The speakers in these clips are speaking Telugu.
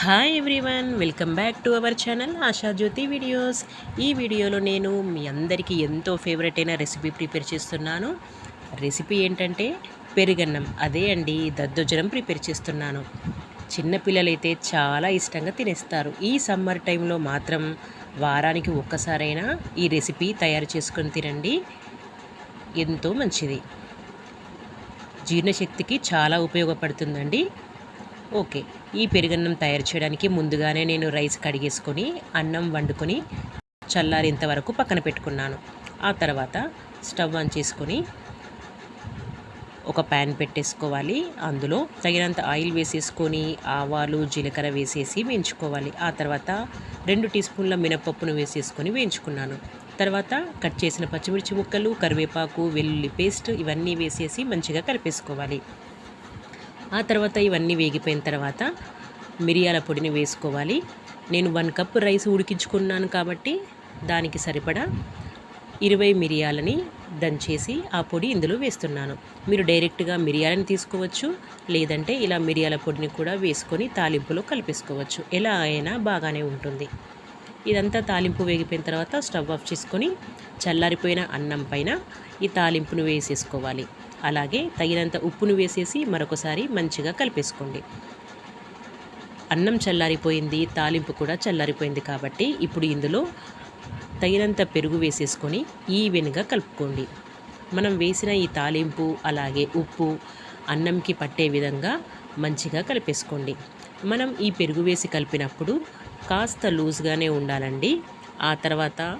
Hi everyone welcome back to our channel Ashajyothi videos ఈ వీడియోలో నేను మీ అందరికీ ఎంతో ఫేవరెట్ అయిన రెసిపీ ప్రిపేర్ చేస్తున్నాను. రెసిపీ ఏంటంటే పెరుగన్నం అదే అండి దద్దోజనం ప్రిపేర్ చేస్తున్నాను. చిన్నపిల్లలైతే చాలా ఇష్టంగా తినేస్తారు. ఈ సమ్మర్ టైంలో మాత్రం వారానికి ఒక్కసారైనా ఈ రెసిపీ తయారు చేసుకొని తినండి. ఎంతో మంచిది. జీర్ణశక్తికి చాలా ఉపయోగపడుతుందండి. ఓకే. ఈ పెరుగన్నం తయారు చేయడానికి ముందుగానే నేను రైస్ కడిగేసుకొని అన్నం వండుకొని చల్లారేంత వరకు పక్కన పెట్టుకున్నాను. ఆ తర్వాత స్టవ్ ఆన్ చేసుకొని ఒక ప్యాన్ పెట్టేసుకోవాలి. అందులో తగినంత ఆయిల్ వేసేసుకొని ఆవాలు జీలకర్ర వేసేసి వేయించుకోవాలి. ఆ తర్వాత రెండు టీ స్పూన్ల మినపప్పును వేసేసుకొని వేయించుకున్నాను. తర్వాత కట్ చేసిన పచ్చిమిర్చి ముక్కలు కరివేపాకు వెల్లుల్లి పేస్ట్ ఇవన్నీ వేసేసి మంచిగా కలిపేసుకోవాలి. ఆ తర్వాత ఇవన్నీ వేగిపోయిన తర్వాత మిరియాల పొడిని వేసుకోవాలి. నేను వన్ కప్ రైస్ ఉడికించుకున్నాను కాబట్టి దానికి సరిపడా ఇరవై మిరియాలని దంచేసి ఆ పొడి ఇందులో వేస్తున్నాను. మీరు డైరెక్ట్గా మిరియాలని తీసుకోవచ్చు లేదంటే ఇలా మిరియాల పొడిని కూడా వేసుకొని తాలింపులో కలిపేసుకోవచ్చు. ఎలా అయినా బాగానే ఉంటుంది. ఇదంతా తాలింపు వేగిపోయిన తర్వాత స్టవ్ ఆఫ్ చేసుకొని చల్లారిపోయిన అన్నం పైన ఈ తాలింపును వేసేసుకోవాలి. అలాగే తగినంత ఉప్పును వేసేసి మరొకసారి మంచిగా కలిపేసుకోండి. అన్నం చల్లారిపోయింది తాలింపు కూడా చల్లారిపోయింది కాబట్టి ఇప్పుడు ఇందులో తగినంత పెరుగు వేసేసుకొని ఈవెన్గా కలుపుకోండి. మనం వేసిన ఈ తాలింపు అలాగే ఉప్పు అన్నంకి పట్టే విధంగా మంచిగా కలిపేసుకోండి. మనం ఈ పెరుగు వేసి కలిపినప్పుడు కాస్త లూజ్గానే ఉండాలండి. ఆ తర్వాత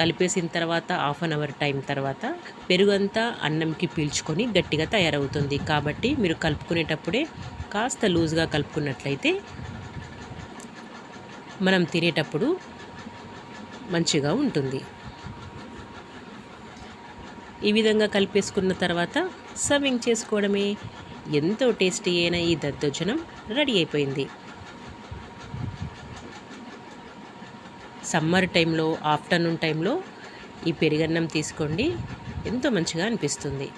కలిపేసిన తర్వాత హాఫ్ అన్ అవర్ టైం తర్వాత పెరుగంతా అన్నంకి పీల్చుకొని గట్టిగా తయారవుతుంది. కాబట్టి మీరు కలుపుకునేటప్పుడే కాస్త లూజ్గా కలుపుకున్నట్లయితే మనం తినేటప్పుడు మంచిగా ఉంటుంది. ఈ విధంగా కలిపేసుకున్న తర్వాత సర్వింగ్ చేసుకోవడమే ఎంతో టేస్టీ అయిన ఈ దద్దోజనం రెడీ అయిపోయింది. సమ్మర్ టైంలో ఆఫ్టర్నూన్ టైంలో ఈ పెరుగన్నం తీసుకోండి. ఎంతో మంచిగా అనిపిస్తుంది.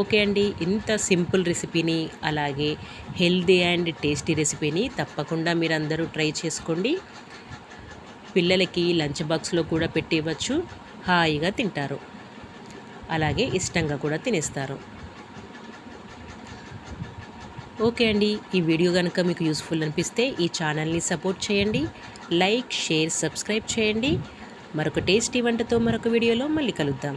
ఓకే అండి. ఇంత సింపుల్ రెసిపీని అలాగే హెల్దీ అండ్ టేస్టీ రెసిపీని తప్పకుండా మీరు అందరూ ట్రై చేసుకోండి. పిల్లలకి లంచ్ బాక్స్లో కూడా పెట్టి ఇవ్వచ్చు హాయిగా తింటారు. అలాగే ఇష్టంగా కూడా తినేస్తారు. ఓకే అండి. ఈ వీడియో కనుక మీకు యూస్ఫుల్ అనిపిస్తే ఈ ఛానల్ని సపోర్ట్ చేయండి. లైక్ షేర్ సబ్స్క్రైబ్ చేయండి. మరొక టేస్టీ వంటతో మరొక వీడియోలో మళ్ళీ కలుద్దాం.